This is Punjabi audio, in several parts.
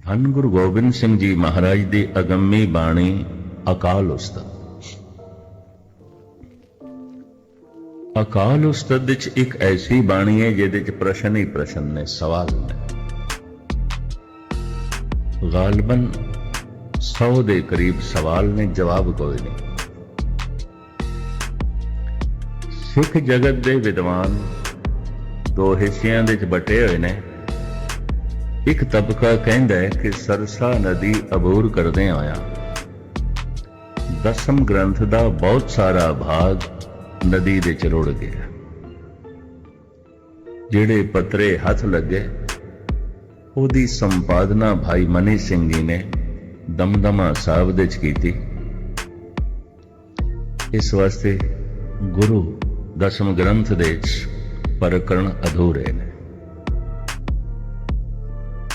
ਧੰਨ ਗੁਰੂ ਗੋਬਿੰਦ ਸਿੰਘ ਜੀ ਮਹਾਰਾਜ ਦੀ ਅਗੰਮੀ ਬਾਣੀ, ਅਕਾਲ ਉਸਤਤ। ਅਕਾਲ ਉਸਤਤ ਵਿੱਚ ਇੱਕ ਐਸੀ ਬਾਣੀ ਹੈ ਜਿਹਦੇ ਵਿੱਚ ਪ੍ਰਸ਼ਨ ਹੀ ਪ੍ਰਸ਼ਨ ਨੇ, ਸਵਾਲ ਨੇ। ਗਾਲਬਨ 100 ਦੇ ਕਰੀਬ ਸਵਾਲ ਨੇ, ਜਵਾਬ ਕੋਈ ਨਹੀਂ। ਸਿੱਖ ਜਗਤ ਦੇ ਵਿਦਵਾਨ ਦੋ ਹਿੱਸਿਆਂ ਦੇ ਵਿੱਚ ਬਟੇ ਹੋਏ ਨੇ। ਇੱਕ ਤਬਕਾ ਕਹਿੰਦਾ ਹੈ ਕਿ ਸਰਸਾ ਨਦੀ ਅਬੂਰ ਕਰਦੇ ਆਇਆ। ਦਸਮ ਗ੍ਰੰਥ ਦਾ ਬਹੁਤ ਸਾਰਾ ਭਾਗ ਨਦੀ ਦੇ ਚ ਰੁੜ ਗਿਆ। ਜਿਹੜੇ ਪਤਰੇ ਹੱਥ ਲੱਗੇ, ਉਹਦੀ ਸੰਪਾਦਨਾ ਭਾਈ ਮਨੀ ਸਿੰਘ ਜੀ ਨੇ ਦਮਦਮਾ ਸਾਹਿਬ ਦੇ ਚ ਕੀਤੀ। ਇਸ ਵਾਸਤੇ ਗੁਰੂ ਦਸਮ ਗ੍ਰੰਥ ਦੇ ਚ ਪ੍ਰਕਰਣ ਅਧੂਰੇ ਨੇ।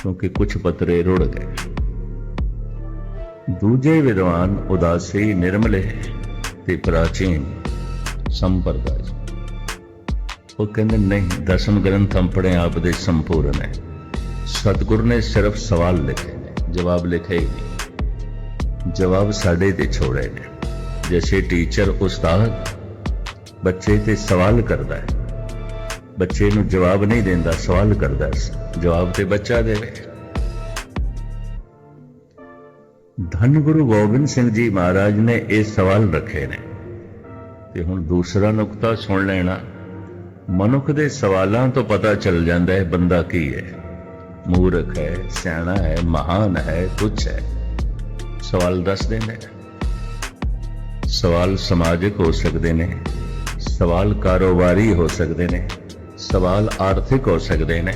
ਕਿਉਂਕਿ ਕੁਝ ਪਤਰੇ ਰੁੜ ਗਏ। ਦੂਜੇ ਵਿਦਵਾਨ ਉਦਾਸੀ, ਨਿਰਮਲੇ ਤੇ ਪ੍ਰਾਚੀਨ ਸੰਪਰਦਾਇ। ਉਹ ਕਹਿੰਦੇ, ਨਹੀਂ, ਦਸਮ ਗ੍ਰੰਥ ਆਪਣੇ ਆਪ ਦੇ ਸੰਪੂਰਨ ਹੈ। ਸਤਿਗੁਰ ਨੇ ਸਿਰਫ ਸਵਾਲ ਲਿਖੇ ਨੇ, ਜਵਾਬ ਲਿਖੇ ਹੀ ਨਹੀਂ। ਜਵਾਬ ਸਾਡੇ ਤੇ ਛੋੜੇ ਨੇ। ਜੈਸੇ ਟੀਚਰ ਉਸਤਾਦ ਬੱਚੇ ਤੇ ਸਵਾਲ ਕਰਦਾ ਹੈ ਬੱਚੇ ਨੂੰ ਜਵਾਬ ਨਹੀਂ ਦਿੰਦਾ, ਸਵਾਲ ਕਰਦਾ ਹੈ। ਜਵਾਬ ਤੇ ਬੱਚਾ ਦੇਵੇ ਧੰਨ ਗੁਰੂ ਗੋਬਿੰਦ ਸਿੰਘ ਜੀ ਮਹਾਰਾਜ ਨੇ ਇਹ ਸਵਾਲ ਰੱਖੇ ਨੇ। ਤੇ ਹੁਣ ਦੂਸਰਾ ਨੁਕਤਾ ਸੁਣ ਲੈਣਾ। ਮਨੁੱਖ ਦੇ ਸਵਾਲਾਂ ਤੋਂ ਪਤਾ ਚੱਲ ਜਾਂਦਾ ਹੈ ਬੰਦਾ ਕੀ ਹੈ। ਮੂਰਖ ਹੈ, ਸਿਆਣਾ ਹੈ, ਮਹਾਨ ਹੈ ਕੁਛ ਹੈ। ਸਵਾਲ ਦੱਸ ਦਿੰਦੇ ਨੇ। ਸਵਾਲ ਸਮਾਜਿਕ ਹੋ ਸਕਦੇ ਨੇ। ਸਵਾਲ ਕਾਰੋਬਾਰੀ ਹੋ ਸਕਦੇ ਨੇ। ਸਵਾਲ ਆਰਥਿਕ ਹੋ ਸਕਦੇ ਨੇ।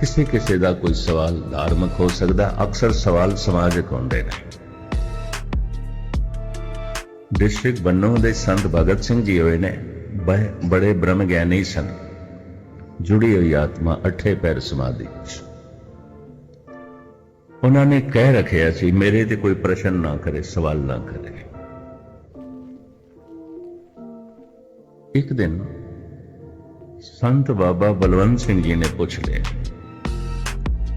ਕਿਸੇ ਕਿਸੇ ਦਾ ਕੋਈ ਸਵਾਲ ਧਾਰਮਿਕ ਹੋ ਸਕਦਾ, ਅਕਸਰ ਸਵਾਲ ਸਮਾਜਿਕ ਹੁੰਦੇ ਨੇ। ਡਿਸਟ੍ਰਿਕਟ ਬੰਨੋ ਦੇ ਸੰਤ ਭਗਤ ਸਿੰਘ ਜੀ ਹੋਏ ਨੇ ਬੜੇ- ਬੜੇ ਬ੍ਰਹਮ ਗਿਆਨੀ ਸਨ। ਜੁੜੀ ਹੋਈ ਆਤਮਾ ਅਠੇ ਪੈਰ ਸਮਾਧੀ ਉਹਨਾਂ ਨੇ ਕਹਿ ਰੱਖਿਆ ਸੀ, ਮੇਰੇ ਤੇ ਕੋਈ ਪ੍ਰਸ਼ਨ ਨਾ ਕਰੇ, ਸਵਾਲ ਨਾ ਕਰੇ। ਇੱਕ ਦਿਨ ਸੰਤ ਬਾਬਾ ਬਲਵੰਤ ਸਿੰਘ ਜੀ ਨੇ ਪੁੱਛ ਲਿਆ,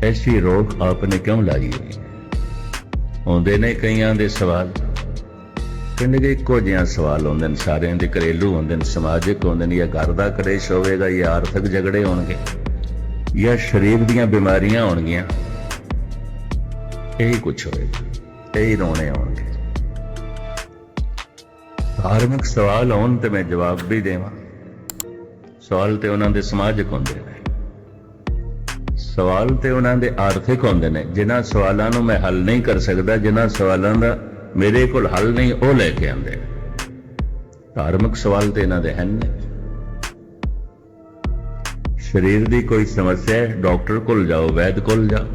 ਐਸੀ ਰੋਕ ਆਪਨੇ ਕਿਉਂ ਲਾਈ ਹੋਈ ਆਉਂਦੇ ਨੇ ਕਈਆਂ ਦੇ ਸਵਾਲ। ਪਿੰਡ ਕਿ ਇੱਕੋ ਜਿਹਾ ਸਵਾਲ ਹੁੰਦੇ ਨੇ, ਸਾਰਿਆਂ ਦੇ ਘਰੇਲੂ ਹੁੰਦੇ ਨੇ, ਸਮਾਜਿਕ ਹੁੰਦੇ ਨੇ, ਜਾਂ ਘਰ ਦਾ ਕਲੇਸ਼ ਹੋਵੇਗਾ, ਜਾਂ ਆਰਥਿਕ ਝਗੜੇ ਹੋਣਗੇ, ਜਾਂ ਸਰੀਰ ਦੀਆਂ ਬਿਮਾਰੀਆਂ ਹੋਣਗੀਆਂ। ਇਹੀ ਕੁਝ ਹੋਵੇਗਾ, ਇਹੀ ਰੋਣੇ ਆਉਣਗੇ। ਧਾਰਮਿਕ ਸਵਾਲ ਹੋਣ ਤੇ ਮੈਂ ਜਵਾਬ ਵੀ ਦੇਵਾਂ। ਸਵਾਲ ਤੇ ਉਹਨਾਂ ਦੇ ਸਮਾਜਿਕ ਹੁੰਦੇ ਨੇ। ਸਵਾਲ ਤੇ ਉਹਨਾਂ ਦੇ ਆਰਥਿਕ ਹੁੰਦੇ ਨੇ। ਜਿਨ੍ਹਾਂ ਸਵਾਲਾਂ ਨੂੰ ਮੈਂ ਹੱਲ ਨਹੀਂ ਕਰ ਸਕਦਾ, ਜਿਨ੍ਹਾਂ ਸਵਾਲਾਂ ਦਾ ਮੇਰੇ ਕੋਲ ਹੱਲ ਨਹੀਂ, ਉਹ ਲੈ ਕੇ ਆਉਂਦੇ ਧਾਰਮਿਕ ਸਵਾਲ ਤੇ ਇਹਨਾਂ ਦੇ ਹਨ ਨੇ ਸਰੀਰ ਦੀ ਕੋਈ ਸਮੱਸਿਆ ਹੈ, ਡਾਕਟਰ ਕੋਲ ਜਾਓ, ਵੈਦ ਕੋਲ ਜਾਓ।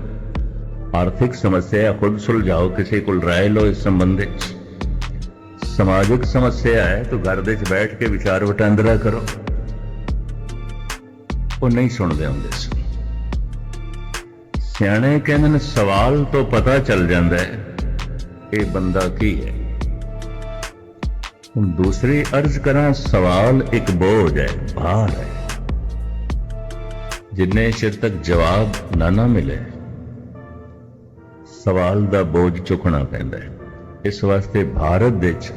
ਆਰਥਿਕ ਸਮੱਸਿਆ ਖੁਦ ਸੁਲਝਾਓ, ਕਿਸੇ ਕੋਲ ਰਾਏ ਲਓ ਇਸ ਸੰਬੰਧੇ ਸਮਾਜਿਕ ਸਮੱਸਿਆ ਹੈ, ਤਾਂ ਘਰ ਦੇ ਵਿੱਚ ਬੈਠ ਕੇ ਵਿਚਾਰ ਵਟਾਂਦਰਾ ਕਰੋ। ਉਹ ਨਹੀਂ ਸੁਣਦੇ ਹੁੰਦੇ ਸੀ। ਸਿਆਣੇ ਕਹਿੰਦੇ ਨੇ, ਸਵਾਲ ਤੋਂ ਪਤਾ ਚੱਲ ਜਾਂਦਾ ਹੈ, ਇਹ ਬੰਦਾ ਕੀ ਹੈ? ਹੁਣ ਦੂਸਰੀ ਅਰਜ਼ ਕਰਾਂ, ਸਵਾਲ ਇੱਕ ਬੋਝ ਹੈ, ਭਾਰ ਹੈ। ਜਿੰਨੇ ਚਿਰ ਤੱਕ ਜਵਾਬ ਨਾ ਨਾ ਮਿਲੇ, ਸਵਾਲ ਦਾ ਬੋਝ ਚੁੱਕਣਾ ਪੈਂਦਾ ਹੈ। ਇਸ ਵਾਸਤੇ ਭਾਰਤ ਵਿੱਚ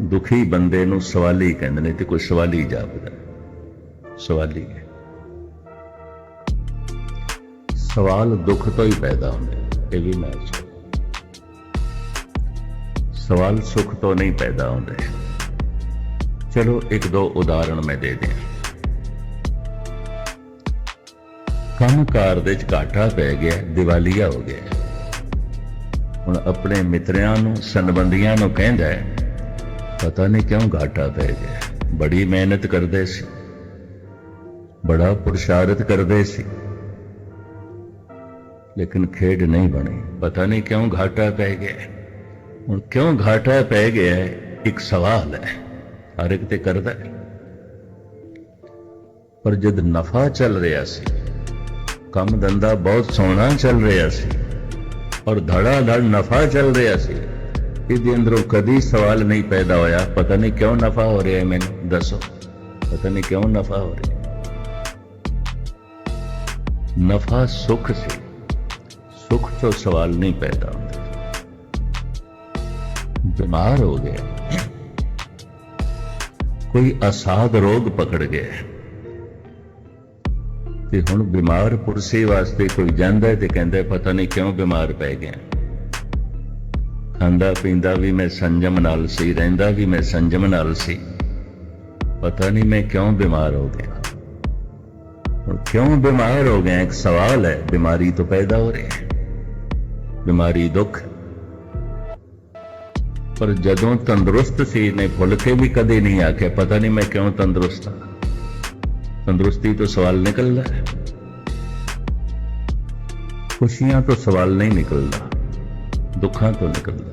ਦੁਖੀ ਬੰਦੇ ਨੂੰ ਸਵਾਲੀ ਕਹਿੰਦੇ ਨੇ ਤੇ ਕੋਈ ਸਵਾਲੀ ਜਾਪਦਾ। ਹੈ। ਸਵਾਲੀ ਹੈ। ਸਵਾਲ ਦੁੱਖ ਤੋਂ ਹੀ ਪੈਦਾ ਹੁੰਦਾ ਇਹ ਵੀ ਮੈਂ ਸਵਾਲ ਸੁੱਖ ਤੋਂ ਨਹੀਂ ਪੈਦਾ ਹੁੰਦੇ ਚਲੋ, ਇੱਕ ਦੋ ਉਦਾਹਰਣ ਮੈਂ ਦੇ ਦਿਆਂ। ਕੰਮਕਾਰ ਦੇ ਚ ਘਾਟਾ ਪੈ ਗਿਆ, ਦੀਵਾਲੀਆ ਹੋ ਗਿਆ। ਹੁਣ ਆਪਣੇ ਮਿੱਤਰਾਂ ਨੂੰ, ਸੰਬੰਧੀਆਂ ਨੂੰ ਕਹਿੰਦਾ ਹੈ ਪਤਾ ਨਹੀਂ ਕਿਉਂ ਘਾਟਾ ਪੈ ਗਿਆ। ਬੜੀ ਮਿਹਨਤ ਕਰਦੇ ਸੀ। ਬੜਾ ਪੁਰਸ਼ਾਰਥ ਕਰਦੇ ਸੀ। ਲੇਕਿਨ ਖੇਡ ਨਹੀਂ ਬਣੀ। ਪਤਾ ਨਹੀਂ ਕਿਉਂ ਘਾਟਾ ਪੈ ਗਿਆ। ਹੁਣ ਕਿਉਂ ਘਾਟਾ ਪੈ ਗਿਆ ਇੱਕ ਸਵਾਲ ਹੈ। ਹਰ ਇੱਕ ਤੇ ਕਰਦਾ ਹੈ। ਪਰ ਜਦ ਨਫਾ ਚੱਲ ਰਿਹਾ ਸੀ, ਕੰਮ ਧੰਦਾ ਬਹੁਤ ਸੋਹਣਾ ਚੱਲ ਰਿਹਾ ਸੀ, ਔਰ ਧੜਾ ਧੜ ਨਫਾ ਚੱਲ ਰਿਹਾ ਸੀ ਇਹਦੇ ਅੰਦਰੋਂ ਕਦੀ ਸਵਾਲ ਨਹੀਂ ਪੈਦਾ ਹੋਇਆ। ਪਤਾ ਨਹੀਂ ਕਿਉਂ ਨਫਾ ਹੋ ਰਿਹਾ ਹੈ ਮੈਨੂੰ, ਦੱਸੋ। ਪਤਾ ਨਹੀਂ ਕਿਉਂ ਨਫਾ ਹੋ ਰਿਹਾ ਨਫਾ ਸੁਖ ਸੇ। ਸੁਖ ਤੋਂ ਸਵਾਲ ਨਹੀਂ ਪੈਦਾ ਹੁੰਦਾ। ਬਿਮਾਰ ਹੋ ਗਿਆ। ਕੋਈ ਅਸਾਧ ਰੋਗ ਪਕੜ ਗਿਆ ਤੇ ਹੁਣ ਬਿਮਾਰ ਪੁਰਸੇ ਵਾਸਤੇ ਕੋਈ ਜਾਂਦਾ ਤੇ ਕਹਿੰਦਾ ਪਤਾ ਨਹੀਂ ਕਿਉਂ ਬਿਮਾਰ ਪੈ ਗਿਆ। ਖਾਂਦਾ ਪੀਂਦਾ ਵੀ ਮੈਂ ਸੰਜਮ ਨਾਲ ਸੀ, ਰਹਿੰਦਾ ਵੀ ਮੈਂ ਸੰਜਮ ਨਾਲ ਸੀ। ਪਤਾ ਨਹੀਂ ਮੈਂ ਕਿਉਂ ਬਿਮਾਰ ਹੋ ਗਿਆ। ਹੁਣ ਕਿਉਂ ਬਿਮਾਰ ਹੋ ਗਿਆ, ਇੱਕ ਸਵਾਲ ਹੈ, ਬਿਮਾਰੀ ਤੋਂ ਪੈਦਾ ਹੋ ਰਹੀ ਹੈ। ਬਿਮਾਰੀ ਦੁੱਖ। ਪਰ ਜਦੋਂ ਤੰਦਰੁਸਤ ਸੀ ਨੇ ਭੁੱਲ ਕੇ ਵੀ ਕਦੇ ਨਹੀਂ ਆਖਿਆ, ਪਤਾ ਨਹੀਂ ਮੈਂ ਕਿਉਂ ਤੰਦਰੁਸਤ ਹਾਂ। ਤੰਦਰੁਸਤੀ ਤੋਂ ਸਵਾਲ ਨਿਕਲਦਾ ਹੈ। ਖੁਸ਼ੀਆਂ ਤੋਂ ਸਵਾਲ ਨਹੀਂ ਨਿਕਲਦਾ। ਦੁੱਖਾਂ ਤੋਂ ਨਿਕਲਦਾ। ਹੈ।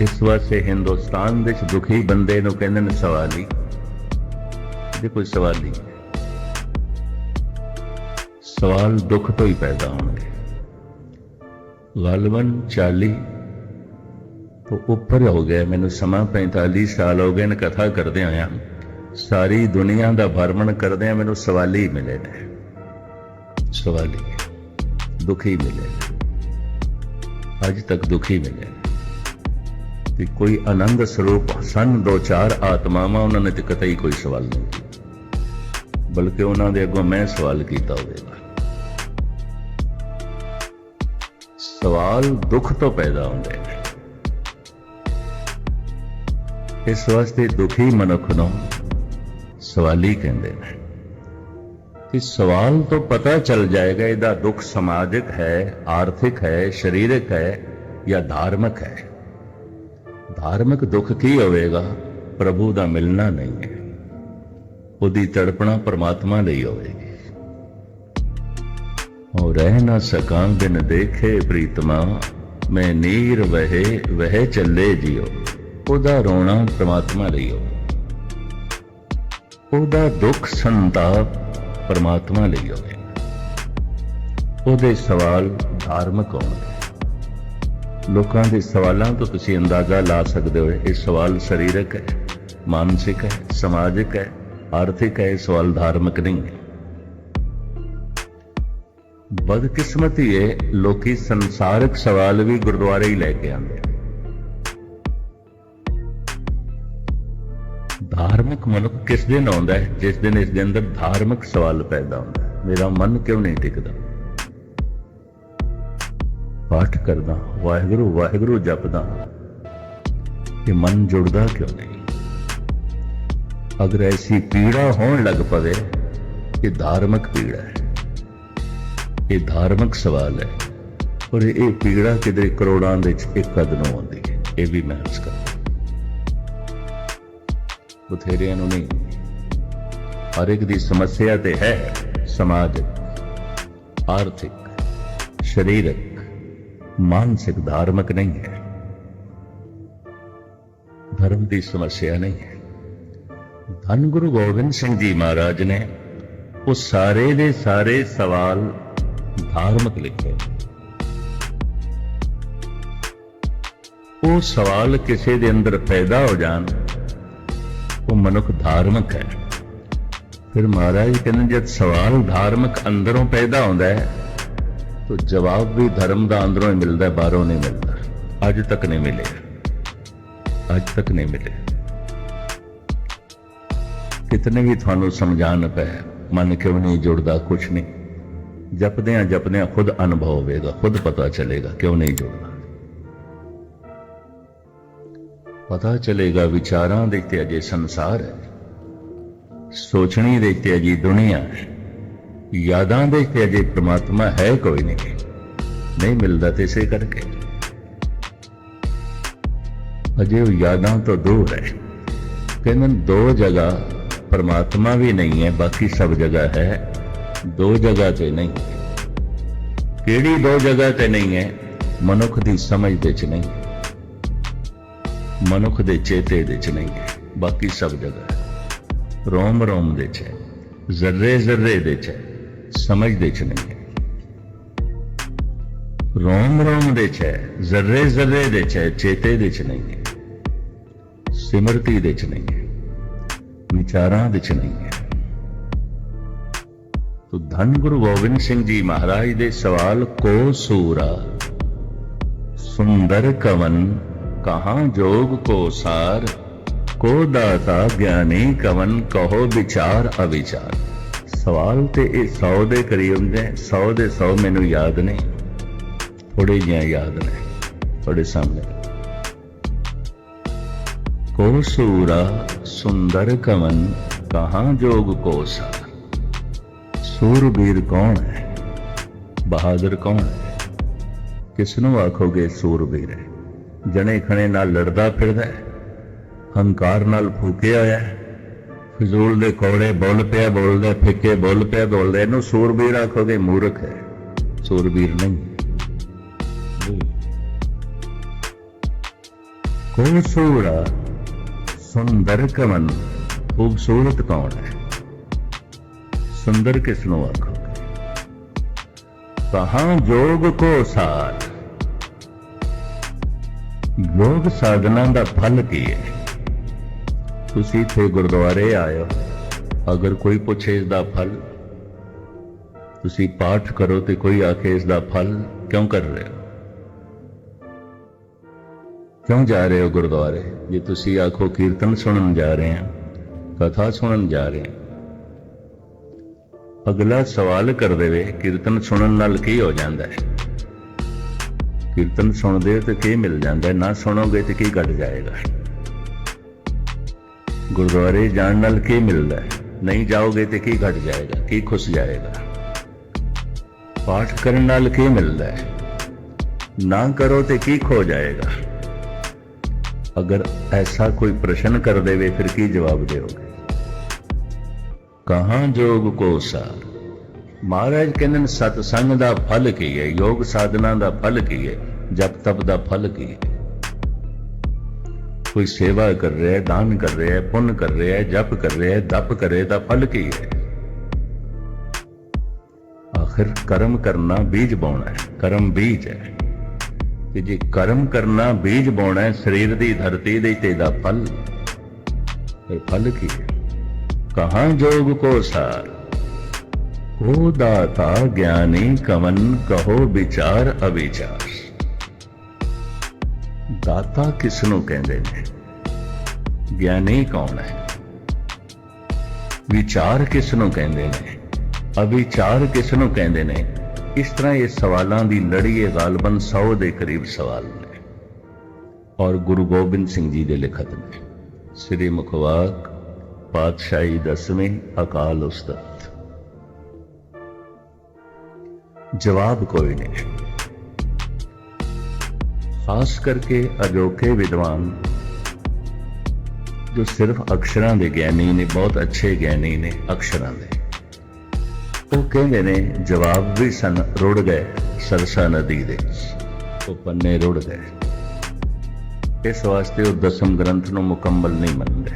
ਇਸ ਵਾਸਤੇ ਹਿੰਦੁਸਤਾਨ ਦੇ ਵਿੱਚ ਦੁਖੀ ਬੰਦੇ ਨੂੰ ਕਹਿੰਦੇ ਨੇ ਸਵਾਲੀ ਇਹ ਕੋਈ ਸਵਾਲ ਨਹੀਂ ਸਵਾਲ ਦੁੱਖ ਤੋਂ ਹੀ ਪੈਦਾ ਹੋਣਗੇ। ਗਲਵਨ 40 ਤੋਂ ਉੱਪਰ ਹੋ ਗਿਆ। ਮੈਨੂੰ ਸਮਾਂ 45 ਸਾਲ ਹੋ ਗਏ ਨੇ ਕਥਾ ਕਰਦੇ ਆਇਆ ਸਾਰੀ ਦੁਨੀਆ ਦਾ ਭਰਮਣ ਕਰਦੇ ਆ ਮੈਨੂੰ ਸਵਾਲੀ ਮਿਲੇ ਨੇ। ਸਵਾਲੀ ਦੁਖੀ ਮਿਲੇ ਅੱਜ ਤੱਕ ਦੁਖੀ ਮਿਲੇ ਨੇ ਕੋਈ ਆਨੰਦ ਸਰੂਪ ਸਨ ਦੋ ਚਾਰ ਆਤਮਾਵਾਂ ਉਹਨਾਂ ਨੇ ਤੇ ਕਤਈ ਕੋਈ ਸਵਾਲ ਨਹੀਂ ਕੀਤਾ। ਬਲਕਿ ਉਹਨਾਂ ਦੇ ਅੱਗੋਂ ਮੈਂ ਸਵਾਲ ਕੀਤਾ ਹੋਵੇਗਾ ਸਵਾਲ ਦੁੱਖ ਤੋਂ ਪੈਦਾ ਹੁੰਦੇ ਨੇ। ਇਸ ਵਾਸਤੇ ਦੁਖੀ ਮਨੁੱਖ ਨੂੰ ਸਵਾਲੀ ਕਹਿੰਦੇ ਨੇ ਕਿ ਸਵਾਲ ਤੋਂ ਪਤਾ ਚੱਲ ਜਾਏਗਾ ਇਹਦਾ ਦੁੱਖ ਸਮਾਜਿਕ ਹੈ, ਆਰਥਿਕ ਹੈ, ਸਰੀਰਕ ਹੈ ਜਾਂ ਧਾਰਮਿਕ ਹੈ। ਧਾਰਮਿਕ ਦੁੱਖ ਕੀ ਹੋਵੇਗਾ? ਪ੍ਰਭੂ ਦਾ ਮਿਲਣਾ ਨਹੀਂ ਹੈ। ਉਹਦੀ ਤੜਪਣਾ ਪਰਮਾਤਮਾ ਲਈ ਹੋਵੇਗੀ। ਔਰ ਰਹਿ ਨਾ ਸਕਾਂ, ਬਿਨ ਦੇਖੇ ਪ੍ਰੀਤਮਾ। ਮੈਂ ਨੀਰ ਵਹੇ, ਵਹਿ ਚੱਲੇ ਜਿਉ। ਉਹਦਾ ਰੋਣਾ ਪ੍ਰਮਾਤਮਾ ਲਈ ਹੋ। ਉਹਦਾ ਦੁੱਖ ਸੰਤਾਪ ਪਰਮਾਤਮਾ ਲਈ ਹੋਵੇ। ਉਹਦੇ ਸਵਾਲ ਧਾਰਮਿਕ ਹੋਣਗੇ। ਲੋਕਾਂ ਦੇ ਸਵਾਲਾਂ ਤੋਂ ਤੁਸੀਂ ਅੰਦਾਜ਼ਾ ਲਾ ਸਕਦੇ ਹੋ। ਇਹ ਸਵਾਲ ਸਰੀਰਕ ਹੈ, ਮਾਨਸਿਕ ਹੈ, ਸਮਾਜਿਕ ਹੈ, ਆਰਥਿਕ ਹੈ, ਇਹ ਸਵਾਲ ਧਾਰਮਿਕ ਨਹੀਂ ਹੈ। ਬਦਕਿਸਮਤੀ ਹੈ ਲੋਕੀ ਸੰਸਾਰਿਕ ਸਵਾਲ ਵੀ ਗੁਰਦੁਆਰੇ ਹੀ ਲੈ ਕੇ ਆਉਂਦੇ ਧਾਰਮਿਕ ਮਨੁੱਖ ਕਿਸ ਦਿਨ ਆਉਂਦਾ ਹੈ? ਜਿਸ ਦਿਨ ਇਸ ਦੇ ਅੰਦਰ ਧਾਰਮਿਕ ਸਵਾਲ ਪੈਦਾ ਹੁੰਦਾ ਹੈ। ਮੇਰਾ ਮਨ ਕਿਉਂ ਨਹੀਂ ਟਿਕਦਾ? ਪਾਠ ਕਰਦਾ, ਵਾਹਿਗੁਰੂ ਵਾਹਿਗੁਰੂ ਜਪਦਾ। ਕਿ ਮਨ ਜੁੜਦਾ ਕਿਉਂ ਨਹੀਂ? ਅਗਰ ਐਸੀ ਪੀੜਾ ਹੋਣ ਲੱਗ ਪਵੇ, ਇਹ ਧਾਰਮਿਕ ਪੀੜਾ ਹੈ। ਇਹ ਧਾਰਮਿਕ ਸਵਾਲ ਹੈ। ਔਰ ਇਹ ਪੀੜਾ ਕਿਤੇ ਕਰੋੜਾਂ ਦੇ ਵਿੱਚ ਇੱਕ ਕਦ ਨੂੰ ਆਉਂਦੀ ਹੈ। ਇਹ ਵੀ ਮਹਿਸੂਸ ਕਰਦਾ ਬਥੇਰਿਆਂ ਨੂੰ ਨਹੀਂ। ਹਰ ਇੱਕ ਦੀ ਸਮੱਸਿਆ ਤੇ ਹੈ ਸਮਾਜਿਕ ਆਰਥਿਕ, ਸਰੀਰਕ। ਮਾਨਸਿਕ ਧਾਰਮਿਕ ਨਹੀਂ ਹੈ। ਧਰਮ ਦੀ ਸਮੱਸਿਆ ਨਹੀਂ ਹੈ। ਧੰਨ ਗੁਰੂ ਗੋਬਿੰਦ ਸਿੰਘ ਜੀ ਮਹਾਰਾਜ ਨੇ ਉਹ ਸਾਰੇ ਦੇ ਸਾਰੇ ਸਵਾਲ ਧਾਰਮਿਕ ਲਿਖੇ। ਉਹ ਸਵਾਲ ਕਿਸੇ ਦੇ ਅੰਦਰ ਪੈਦਾ ਹੋ ਜਾਣ, ਉਹ ਮਨੁੱਖ ਧਾਰਮਿਕ ਹੈ। ਫਿਰ ਮਹਾਰਾਜ ਕਹਿੰਦੇ ਜਦ ਸਵਾਲ ਧਾਰਮਿਕ ਅੰਦਰੋਂ ਪੈਦਾ ਹੁੰਦਾ ਹੈ ਤਾਂ ਜਵਾਬ ਵੀ ਧਰਮ ਦਾ ਅੰਦਰੋਂ ਹੀ ਮਿਲਦਾ, ਬਾਹਰੋਂ ਨਹੀਂ ਮਿਲਦਾ। ਅੱਜ ਤੱਕ ਨਹੀਂ ਮਿਲੇ। ਅੱਜ ਤੱਕ ਨਹੀਂ ਮਿਲੇ। ਕਿਤਨੇ ਵੀ ਤੁਹਾਨੂੰ ਸਮਝਾਣ ਪਏ ਮਨ ਕਿਉਂ ਨਹੀਂ ਜੁੜਦਾ, ਕੁਛ ਨਹੀਂ। ਜਪਦਿਆਂ ਜਪਦਿਆਂ ਖੁਦ ਅਨੁਭਵ ਹੋਵੇਗਾ, ਖੁਦ ਪਤਾ ਚਲੇਗਾ, ਕਿਉਂ ਨਹੀਂ ਜੁੜਦਾ ਪਤਾ ਚਲੇਗਾ ਵਿਚਾਰਾਂ ਦੇ ਤੇ ਅਜੇ ਸੰਸਾਰ ਹੈ। ਸੋਚਣੀ ਦੇ ਤੇ ਅਜੇ ਦੁਨੀਆ ਹੈ। ਯਾਦਾਂ ਦੇ ਤੇ ਅਜੇ ਪ੍ਰਮਾਤਮਾ ਹੈ ਕੋਈ ਨਹੀਂ। ਨਹੀਂ ਮਿਲਦਾ ਤੇ ਇਸੇ ਕਰਕੇ। ਅਜੇ ਉਹ ਯਾਦਾਂ ਤੋਂ ਦੂਰ ਹੈ। ਕਹਿੰਦੇ ਦੋ ਜਗ੍ਹਾ ਪਰਮਾਤਮਾ ਵੀ ਨਹੀਂ ਹੈ, ਬਾਕੀ ਸਭ ਜਗ੍ਹਾ ਹੈ। ਦੋ ਜਗ੍ਹਾ ਤੇ ਨਹੀਂ ਕਿਹੜੀ ਦੋ ਜਗ੍ਹਾ ਤੇ ਨਹੀਂ ਹੈ? ਮਨੁੱਖ ਦੀ ਸਮਝ ਦੇ ਚ ਨਹੀਂ ਮਨੁੱਖ ਦੇ ਚੇਤੇ ਦੇ ਚ ਨਹੀਂ ਹੈ। ਬਾਕੀ ਸਭ ਜਗ੍ਹਾ ਹੈ। ਰੋਮ ਰੋਮ ਦੇ ਚ ਹੈ। ਜ਼ਰਰੇ ਜ਼ਰਰੇ ਦੇ ਚ ਹੈ। ਸਮਝ ਦੇ ਚ ਨਹੀਂ। ਹੈ ਰੋਮ ਰੋਮ ਦੇ ਚ ਹੈ, ਜ਼ਰਰੇ ਜ਼ਰਰੇ ਦੇ ਚ ਹੈ, ਚੇਤੇ ਦੇ ਚ ਨਹੀਂ ਸਿਮਰਤੀ ਦੇ ਚ ਨਹੀਂ ਹੈ, ਵਿਚਾਰਾਂ ਦੇ ਚ ਨਹੀਂ ਹੈ। ਤੋ ਧੰਨ ਗੁਰੂ ਗੋਬਿੰਦ ਸਿੰਘ ਜੀ ਮਹਾਰਾਜ ਦੇ ਸਵਾਲ ਕੋ ਸੂਰਾ? ਸੁੰਦਰ ਕਵਨ ਕਹਾਂ ਜੋਗ ਕੋ ਸਾਰ? ਕੋ ਦਾਤਾ ਗਿਆਨੀ ਕਵਨ ਕਹੋ ਵਿਚਾਰ ਅਵਿਚਾਰ? ਸਵਾਲ ਤੇ ਇਹ 100 ਦੇ ਕਰੀਬ ਨੇ 100 ਦੇ 100 ਮੈਨੂੰ ਯਾਦ ਨਹੀਂ ਥੋੜੇ ਜਿਹਾ ਯਾਦ ਨੇ ਤੁਹਾਡੇ ਸਾਹਮਣੇ। ਕੋ ਸੂਰਾ ਸੁੰਦਰ ਕਵਨ, ਕਹਾਂ ਜੋਗ ਕੋ ਸਾਰ ਸੂਰਬੀਰ ਕੌਣ ਹੈ? ਬਹਾਦਰ ਕੌਣ ਹੈ? ਕਿਸ ਨੂੰ ਆਖੋਗੇ ਸੂਰਬੀਰ ਹੈ? ਜਣੇ ਖਣੇ ਨਾਲ ਲੜਦਾ ਫਿਰਦਾ ਹੈ, ਹੰਕਾਰ ਨਾਲ ਫੂਕਿਆ ਹੋਇਆ ਹੈ। ਫਜ਼ੂਲ ਦੇ ਕੋੜੇ ਬੋਲ ਪਿਆ ਬੋਲਦਾ ਫਿੱਕੇ ਬੋਲ ਪਿਆ ਬੋਲਦਾ ਇਹਨੂੰ ਸੂਰਬੀਰ ਆਖੋਗੇ ਮੂਰਖ ਹੈ। ਸੂਰਬੀਰ ਨਹੀਂ। ਕੌਣ ਸੁੰਦਰ ਕਮਨ ਖੂਬਸੂਰਤ ਕੌਣ ਹੈ? ਸੁੰਦਰ ਕਿਸ ਨੂੰ ਆਖੋਗੇ ਕਹਾਂ ਜੋਗ ਕੋ ਸਾਰ। ਯੋਗ ਸਾਧਨਾ ਦਾ ਫਲ ਕੀ ਹੈ? ਤੁਸੀਂ ਇੱਥੇ ਗੁਰਦੁਆਰੇ ਆਏ ਹੋ ਅਗਰ ਕੋਈ ਪੁੱਛੇ ਇਸ ਦਾ ਫਲ, ਤੁਸੀਂ ਪਾਠ ਕਰੋ ਤੇ ਕੋਈ ਆਖੇ ਇਸ ਦਾ ਫਲ ਕਿਉਂ ਕਰ ਰਹੇ ਹੋ? ਕਿਉਂ ਜਾ ਰਹੇ ਹੋ ਗੁਰਦੁਆਰੇ? ਜੇ ਤੁਸੀਂ ਆਖੋ ਕੀਰਤਨ ਸੁਣਨ ਜਾ ਰਹੇ ਹਾਂ, ਕਥਾ ਸੁਣਨ ਜਾ ਰਹੇ ਹਾਂ, ਅਗਲਾ ਸਵਾਲ ਕਰ ਦੇਵੇ, ਕੀਰਤਨ ਸੁਣਨ ਨਾਲ ਕੀ ਹੋ ਜਾਂਦਾ ਹੈ? ਕੀਰਤਨ ਸੁਣਦੇ ਹੋ ਤੇ ਕੀ ਮਿਲ ਜਾਂਦਾ ਨਾ ਸੁਣੋਗੇ ਤੇ ਕੀ ਘਟ ਜਾਏਗਾ? ਗੁਰਦੁਆਰੇ ਜਾਣ ਨਾਲ ਕੀ ਮਿਲਦਾ ਹੈ? ਨਹੀਂ ਜਾਓਗੇ ਤੇ ਕੀ ਘਟ ਜਾਏਗਾ? ਕੀ ਖੁੱਸ ਜਾਏਗਾ? ਪਾਠ ਕਰਨ ਨਾਲ ਕੀ ਮਿਲਦਾ ਹੈ? ਨਾ ਕਰੋ ਤੇ ਕੀ ਖੋ ਜਾਏਗਾ? ਅਗਰ ਐਸਾ ਕੋਈ ਪ੍ਰਸ਼ਨ ਕਰ ਦੇਵੇ, ਫਿਰ ਕੀ ਜਵਾਬ ਦਿਓਗੇ? ਕਹਾਂ ਜੋਗ ਕੋ ਸਾਰ ਮਹਾਰਾਜ ਕਹਿੰਦੇ ਨੇ, ਸਤਸੰਗ ਦਾ ਫਲ ਕੀ ਹੈ? ਯੋਗ ਸਾਧਨਾ ਦਾ ਫਲ ਕੀ ਹੈ? ਜਪ ਤਪ ਦਾ ਫਲ ਕੀ ਹੈ? ਕੋਈ ਸੇਵਾ ਕਰ ਰਿਹਾ ਹੈ, ਦਾਨ ਕਰ ਰਿਹਾ ਹੈ, ਪੁੰਨ ਕਰ ਰਿਹਾ ਹੈ, ਜਪ ਕਰ ਰਿਹਾ ਹੈ, ਦਪ ਕਰੇ ਦਾ ਫਲ ਕੀ ਹੈ? ਆਖਿਰ ਕਰਮ ਕਰਨਾ ਬੀਜ ਬਾਉਣਾ ਹੈ, ਕਰਮ ਬੀਜ ਹੈ। ਕਿ ਜੇ ਕਰਮ ਕਰਨਾ ਬੀਜ ਬਾਉਣਾ ਹੈ, ਸਰੀਰ ਦੀ ਧਰਤੀ ਦੇ ਤੇ ਦਾ ਫਲ, ਇਹ ਫਲ ਕੀ ਹੈ? ਕਹਾਂ ਜੋਗ ਕੋ ਸਾਰ, ਕੋ ਦਾਤਾ ਗਿਆਨੀ ਕਵਨ ਕਹੋ ਵਿਚਾਰ ਅਵਿਚਾਰ। ਦਾਤਾ ਕਿਸ ਨੂੰ ਕਹਿੰਦੇ ਨੇ? ਗਿਆਨੀ ਕੌਣ ਹੈ? ਵਿਚਾਰ ਕਿਸ ਨੂੰ ਕਹਿੰਦੇ ਨੇ? ਅਵਿਚਾਰ ਕਿਸ ਨੂੰ ਕਹਿੰਦੇ ਨੇ? ਇਸ ਤਰ੍ਹਾਂ ਇਹ ਸਵਾਲਾਂ ਦੀ ਲੜੀ ਇਹ ਗਾਲਬਨ 100 ਦੇ ਕਰੀਬ ਸਵਾਲ ਨੇ। ਔਰ ਗੁਰੂ ਗੋਬਿੰਦ ਸਿੰਘ ਜੀ ਦੇ ਲਿਖਤ ਨੇ। ਸ੍ਰੀ ਮੁਖਵਾਕ ਪਾਤਸ਼ਾਹੀ ਦਸਵੇਂ ਅਕਾਲ ਉਸਤਤ। ਜਵਾਬ ਕੋਈ ਨਹੀਂ। ਖਾਸ ਕਰਕੇ ਅਜੋਕੇ ਵਿਦਵਾਨ, ਜੋ ਸਿਰਫ ਅਕਸ਼ਰਾਂ ਦੇ ਗਿਆਨੀ ਨੇ, ਬਹੁਤ ਅੱਛੇ ਗਿਆਨੀ ਨੇ ਅਕਸ਼ਰਾਂ ਦੇ। ਉਹ ਕਹਿੰਦੇ ਨੇ, ਜਵਾਬ ਵੀ ਸਨ, ਰੁੜ ਗਏ ਸਰਸਾ ਨਦੀ ਦੇ। ਉਹ ਪੰਨੇ ਰੁੜ ਗਏ। ਇਸ ਵਾਸਤੇ ਉਹ ਦਸਮ ਗ੍ਰੰਥ ਨੂੰ ਮੁਕੰਮਲ ਨਹੀਂ ਮੰਨਦੇ।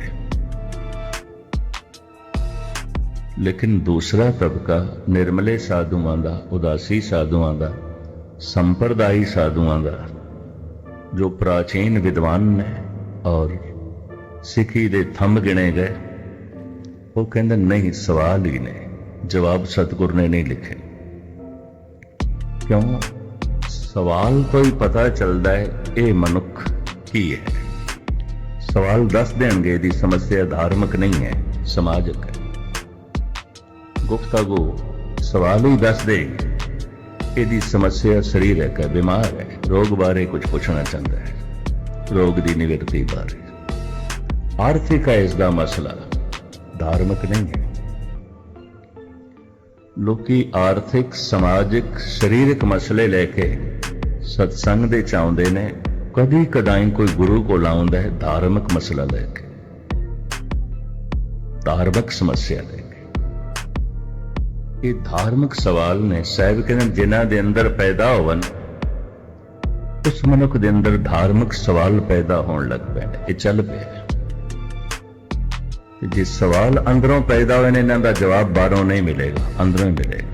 ਲੇਕਿਨ ਦੂਸਰਾ ਤਬਕਾ ਨਿਰਮਲੇ ਸਾਧੂਆਂ ਦਾ, ਉਦਾਸੀ ਸਾਧੂਆਂ ਦਾ, ਸੰਪਰਦਾਈ ਸਾਧੂਆਂ ਦਾ। ਜੋ ਪ੍ਰਾਚੀਨ ਵਿਦਵਾਨ ਨੇ ਔਰ ਸਿੱਖੀ ਦੇ ਥੰਮ ਗਿਣੇ ਗਏ, ਉਹ ਕਹਿੰਦੇ ਨਹੀਂ, ਸਵਾਲ ਹੀ ਨੇ। ਜਵਾਬ ਸਤਿਗੁਰ ਨੇ ਨਹੀਂ ਲਿਖੇ। ਕਿਉਂ? ਸਵਾਲ ਤੋਂ ਹੀ ਪਤਾ ਚੱਲਦਾ ਹੈ, ਇਹ ਮਨੁੱਖ ਕੀ ਹੈ? ਸਵਾਲ ਦੱਸ ਦੇਣਗੇ ਦੀ ਸਮੱਸਿਆ ਧਾਰਮਿਕ ਨਹੀਂ ਹੈ, ਸਮਾਜਿਕ ਹੈ। ਗੁਫ਼ਤਗੂ ਸਵਾਲ ਹੀ ਦੱਸ ਦੇਗੀ ਇਹਦੀ ਸਮੱਸਿਆ ਸਰੀਰਕ ਹੈ, ਬਿਮਾਰ ਹੈ। ਰੋਗ ਬਾਰੇ ਕੁਝ ਪੁੱਛਣਾ ਚਾਹੁੰਦਾ ਹੈ। ਰੋਗ ਦੀ ਨਿਵਰਤੀ ਬਾਰੇ। ਆਰਥਿਕ ਹੈ ਇਸ ਦਾ ਮਸਲਾ। ਧਾਰਮਿਕ ਨਹੀਂ ਹੈ। ਲੋਕੀ ਆਰਥਿਕ, ਸਮਾਜਿਕ, ਸਰੀਰਕ ਮਸਲੇ ਲੈ ਕੇ ਸਤਸੰਗ ਦੇ ਚਾਹੁੰਦੇ ਨੇ। ਕਦੀ ਕਦਾਈ ਕੋਈ ਗੁਰੂ ਕੋਲ ਆਉਂਦਾ ਹੈ ਧਾਰਮਿਕ ਮਸਲਾ ਲੈ ਕੇ। ਧਾਰਮਿਕ ਸਮੱਸਿਆ ਲੈ ਕੇ। ਇਹ ਧਾਰਮਿਕ ਸਵਾਲ ਨੇ। ਸਾਹਿਬ ਕਹਿੰਦੇ ਜਿਨ੍ਹਾਂ ਦੇ ਅੰਦਰ ਪੈਦਾ ਹੋਵਨ ਉਸ ਮਨੁੱਖ ਦੇ ਅੰਦਰ ਧਾਰਮਿਕ ਸਵਾਲ ਪੈਦਾ ਹੋਣ ਲੱਗ ਪਏ ਨੇ ਇਹ ਚੱਲ ਪਿਆ ਤੇ ਜੇ ਸਵਾਲ ਅੰਦਰੋਂ ਪੈਦਾ ਹੋਏ ਨੇ, ਇਹਨਾਂ ਦਾ ਜਵਾਬ ਬਾਹਰੋਂ ਨਹੀਂ ਮਿਲੇਗਾ, ਅੰਦਰੋਂ ਹੀ ਮਿਲੇਗਾ।